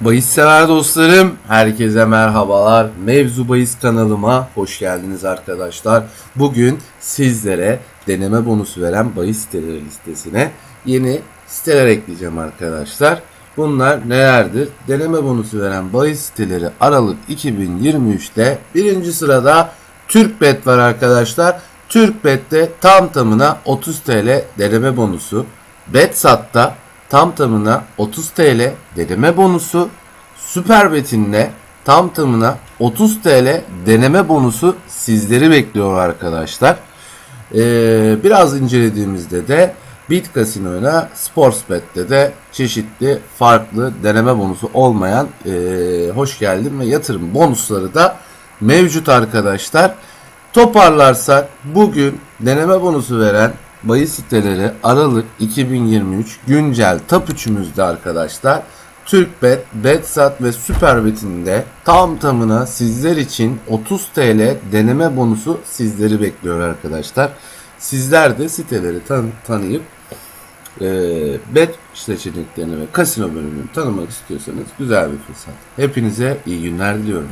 Bahis sever dostlarım, herkese merhabalar. Mevzu Bahis kanalıma hoş geldiniz arkadaşlar. Bugün sizlere deneme bonusu veren bahis siteleri listesine yeni siteler ekleyeceğim arkadaşlar. Bunlar nelerdir? Deneme bonusu veren bahis siteleri Aralık 2023'te birinci sırada Türkbet var arkadaşlar. Türkbet'te tam tamına 30 TL deneme bonusu. Betsat'ta tam tamına 30 TL deneme bonusu. Süperbet'inde tam tamına 30 TL deneme bonusu sizleri bekliyor arkadaşlar. Ee, biraz incelediğimizde de Bit Casino'yla Sportsbet'te de çeşitli farklı deneme bonusu olmayan ee, hoş geldin ve yatırım bonusları da mevcut arkadaşlar. Toparlarsak bugün deneme bonusu veren bahis siteleri Aralık 2023 güncel top 3'ümüzde arkadaşlar. Türkbet, Betsat ve Süperbet'in de tam tamına sizler için 30 TL deneme bonusu sizleri bekliyor arkadaşlar. Sizler de siteleri tan- tanıyıp e, bet seçeneklerini ve kasino bölümünü tanımak istiyorsanız güzel bir fırsat. Hepinize iyi günler diliyorum.